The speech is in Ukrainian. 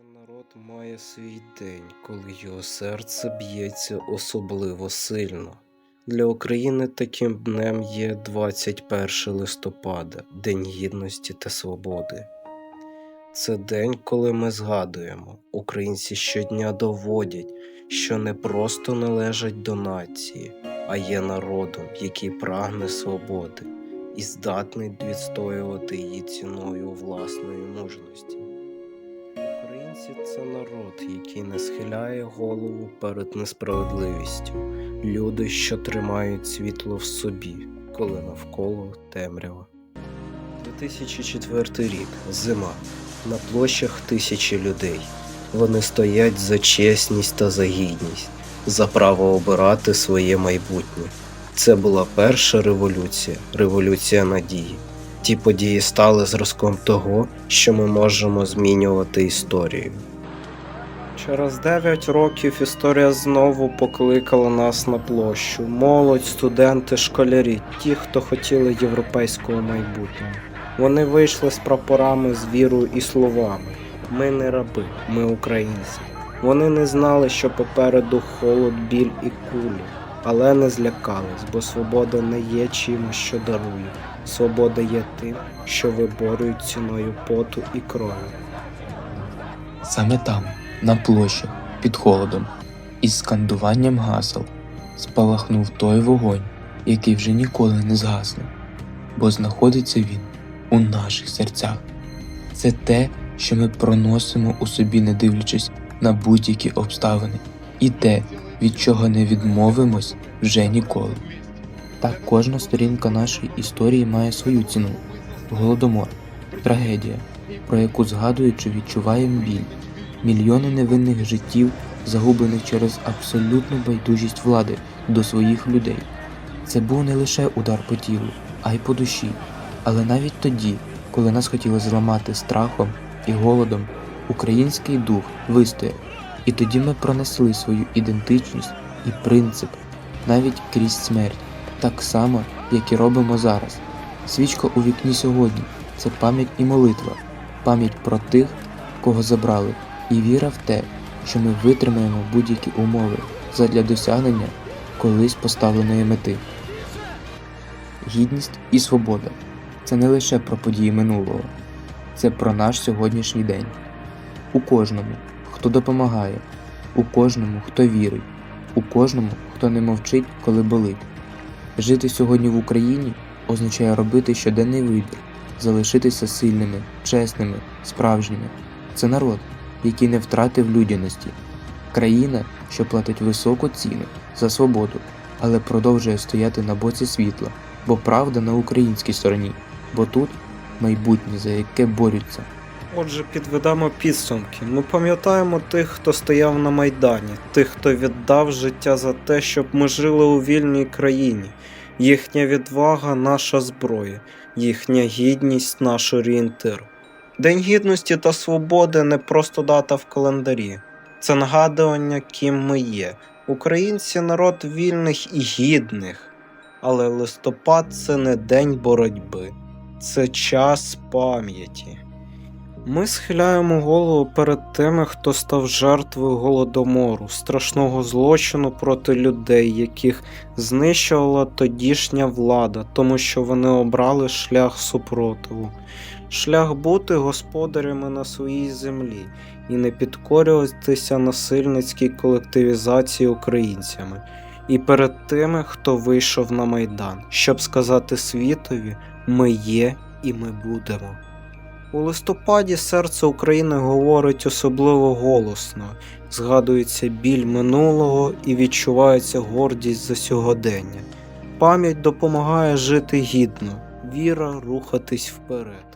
Кожен народ має свій день, коли його серце б'ється особливо сильно. Для України таким днем є 21 листопада, День Гідності та Свободи. Це день, коли ми згадуємо, українці щодня доводять, що не просто належать до нації, а є народом, який прагне свободи і здатний відстоювати її ціною власної мужності. Українці це народ, який не схиляє голову перед несправедливістю, люди, що тримають світло в собі, коли навколо темрява. 2004 рік зима. На площах тисячі людей. Вони стоять за чесність та за гідність, за право обирати своє майбутнє. Це була перша революція, революція надії. Ті події стали зразком того, що ми можемо змінювати історію. Через 9 років історія знову покликала нас на площу. Молодь, студенти, школярі, ті, хто хотіли європейського майбутнього. Вони вийшли з прапорами, з вірою і словами. Ми не раби, ми українці. Вони не знали, що попереду холод, біль і кулі, але не злякались, бо свобода не є чимось, що дарує. Свобода є тим, що виборюють ціною поту і крові. Саме там, на площах, під холодом, із скандуванням гасел, спалахнув той вогонь, який вже ніколи не згасне, бо знаходиться він у наших серцях. Це те, що ми проносимо у собі, не дивлячись на будь-які обставини, і те, від чого не відмовимось вже ніколи. Так кожна сторінка нашої історії має свою ціну. Голодомор, трагедія, про яку згадуючи, відчуваємо біль мільйони невинних життів, загублених через абсолютну байдужість влади до своїх людей. Це був не лише удар по тілу, а й по душі. Але навіть тоді, коли нас хотіли зламати страхом і голодом, український дух вистояв. І тоді ми пронесли свою ідентичність і принцип навіть крізь смерть, так само, як і робимо зараз. Свічка у вікні сьогодні це пам'ять і молитва, пам'ять про тих, кого забрали, і віра в те, що ми витримаємо будь-які умови задля досягнення колись поставленої мети. Гідність і свобода це не лише про події минулого, це про наш сьогоднішній день. У кожному, хто допомагає, у кожному, хто вірить, у кожному, хто не мовчить, коли болить. Жити сьогодні в Україні означає робити щоденний вибір, залишитися сильними, чесними, справжніми. Це народ, який не втратив людяності, країна, що платить високу ціну за свободу, але продовжує стояти на боці світла, бо правда на українській стороні, бо тут майбутнє, за яке борються. Отже, підведемо підсумки. Ми пам'ятаємо тих, хто стояв на Майдані, тих, хто віддав життя за те, щоб ми жили у вільній країні. Їхня відвага наша зброя, їхня гідність наш орієнтир. День гідності та свободи не просто дата в календарі, це нагадування, ким ми є. Українці народ вільних і гідних. Але листопад це не день боротьби, це час пам'яті. Ми схиляємо голову перед тими, хто став жертвою голодомору, страшного злочину проти людей, яких знищувала тодішня влада, тому що вони обрали шлях супротиву, шлях бути господарями на своїй землі і не підкорюватися насильницькій колективізації українцями, і перед тими, хто вийшов на майдан, щоб сказати світові: ми є і ми будемо. У листопаді серце України говорить особливо голосно, згадується біль минулого і відчувається гордість за сьогодення. Пам'ять допомагає жити гідно, віра рухатись вперед.